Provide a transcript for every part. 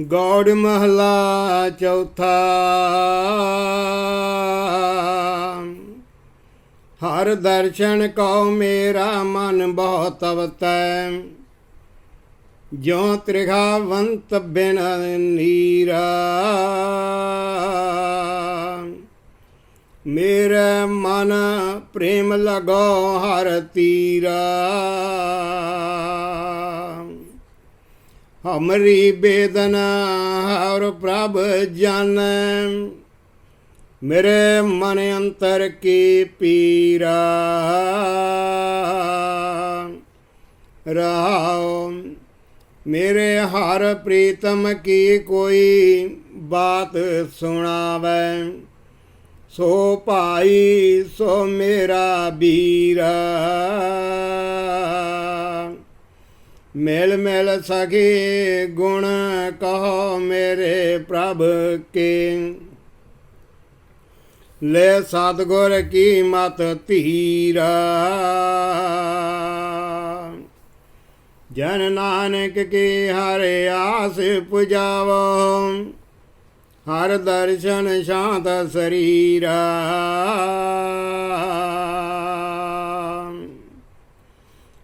ਗੌੜ ਮਹਲਾ ਚੌਥਾ। ਹਰ ਦਰਸ਼ਨ ਕਉ ਮੇਰਾ ਮਨ ਬਹੁਤ ਅਵਤੈ ਜਿਉ ਤ੍ਰਿਘਾਵੰਤ ਬਿਨ ਨੀਰਾ। ਮੇਰਾ ਮਨ ਪ੍ਰੇਮ ਲਗੋ ਹਰ ਤੀਰਾ। ਹਮਰੀ ਬੇਦਨਾ ਹਰ ਪ੍ਰਭ ਜਨ ਮੇਰੇ ਮਨ ਅੰਤਰ ਕੀ ਪੀਰਾ ਰਹਾਉ ਮੇਰੇ ਹਰ ਪ੍ਰੀਤਮ ਕੀ ਕੋਈ ਬਾਤ ਸੁਣਾਵੇ ਸੋ ਭਾਈ ਸੋ ਮੇਰਾ ਵੀਰਾ ਮਿਲ ਮਿਲ ਸਖੀ ਗੁਣ ਕਹੋ ਮੇਰੇ ਪ੍ਰਭ ਕੇ। ਲੈ ਸਤਗੁਰ ਕੀ ਮਤ ਧੀਰਾ। ਜਨ ਨਾਨਕ ਕੀ ਹਰਿ ਆਸ ਪੁਜਾਵੋ। ਹਰ ਦਰਸ਼ਨ ਸ਼ਾਂਤ ਸਰੀਰਾ।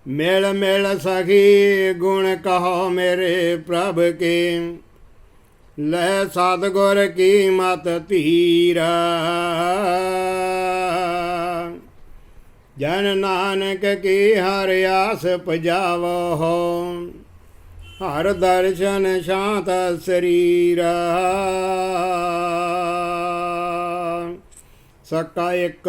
ਮਿਲ ਮਿਲ ਸਖੀ ਗੁਣ ਕਹੋ ਮੇਰੇ ਪ੍ਰਭ ਕੇ। ਲੈ ਸਤਗੁਰ ਕੀ ਮਤ ਧੀਰਾ। ਜਨ ਨਾਨਕ ਕੀ ਹਰ ਆਸ ਪਜਾਵੋ। ਹਰ ਦਰਸ਼ਨ ਸ਼ਾਂਤ ਸਰੀਰਾ। ਸਕਾ ਇੱਕ